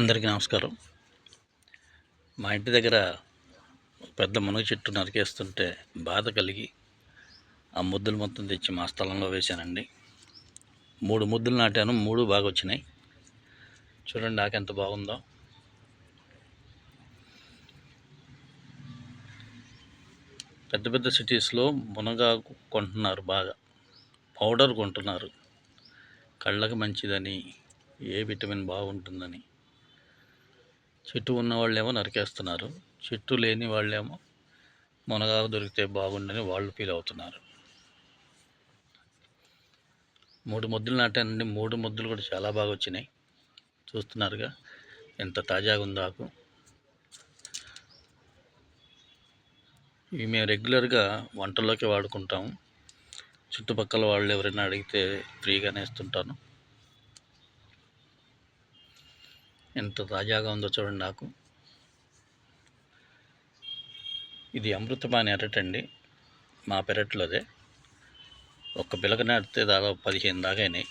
అందరికీ నమస్కారం. మా ఇంటి దగ్గర పెద్ద మునగ చెట్టు నరికేస్తుంటే బాధ కలిగి ఆ ముద్దులు మొత్తం తెచ్చి మా స్థలంలో వేశానండి. మూడు ముద్దులు నాటాను మూడు బాగా వచ్చినాయి. చూడండి నాకు ఎంత బాగుందో. పెద్ద పెద్ద సిటీస్లో మునగాకు కొంటున్నారు బాగా. పౌడర్ కొంటున్నారు. కళ్ళకు మంచిదని ఏ విటమిన్ బాగుంటుందని. చెట్టు ఉన్న వాళ్ళేమో నరికేస్తున్నారు. చెట్టు లేని వాళ్ళేమో మునగాకు దొరికితే బాగుండని వాళ్ళు ఫీల్ అవుతున్నారు. మూడు ముద్దులు నాటానండి. మూడు ముద్దులు కూడా చాలా బాగా వచ్చినాయి. చూస్తున్నారుగా ఎంత తాజాగా ఉందో ఆకు. ఇవి మేము రెగ్యులర్గా వంటల్లోకి వాడుకుంటాము. చుట్టుపక్కల వాళ్ళు ఎవరైనా అడిగితే ఫ్రీగానే ఇస్తుంటాను. ఎంత తాజాగా ఉందో చూడండి నాకు. ఇది అమృతపాణి అరటండి మా పెరట్లోదే. ఒక్క పిలక నాటితే దాదాపు పదిహేను దాకా అయినాయి.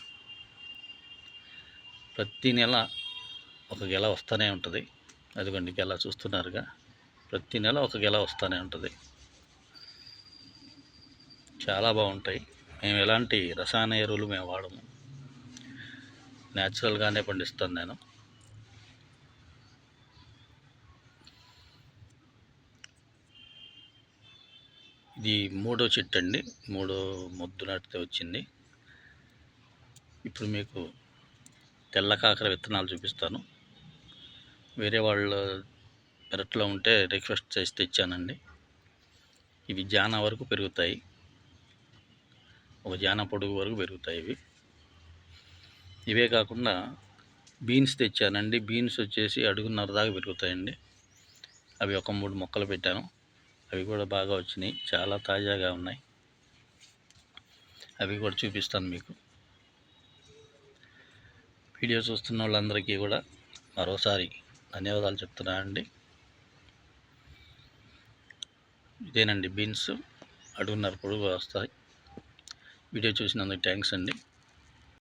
ప్రతి నెల ఒక గెల వస్తూనే ఉంటుంది. అదిగోండి గెల చూస్తున్నారుగా. ప్రతి నెల ఒక గెల వస్తూనే ఉంటుంది. చాలా బాగుంటాయి. మేము ఎలాంటి రసాయన ఎరువులు మేము వాడము. న్యాచురల్గానే పండిస్తాను నేను. ఇది మూడో చెట్టు అండి మూడో మొద్దు నాటితే వచ్చింది. ఇప్పుడు మీకు తెల్ల కాకర విత్తనాలు చూపిస్తాను. వేరే వాళ్ళ పెరట్లో ఉంటే రిక్వెస్ట్ చేసి తెచ్చానండి. ఇవి జాన వరకు పెరుగుతాయి. ఒక జాన పొడుగు వరకు పెరుగుతాయి ఇవి. ఇవే కాకుండా బీన్స్ తెచ్చానండి. బీన్స్ వచ్చేసి అడుగున్నర దాకా పెరుగుతాయండి. అవి ఒక మూడు మొక్కలు పెట్టాను. అవి కూడా బాగా వచ్చినాయి. చాలా తాజాగా ఉన్నాయి. అవి కూడా చూపిస్తాను మీకు. వీడియో చూస్తున్న వాళ్ళందరికీ కూడా మరోసారి ధన్యవాదాలు చెప్తున్నా అండి. ఇదేనండి బీన్స్. అడుగున్నర పొడుగు వస్తాయి. వీడియో చూసినందుకు థ్యాంక్స్ అండి.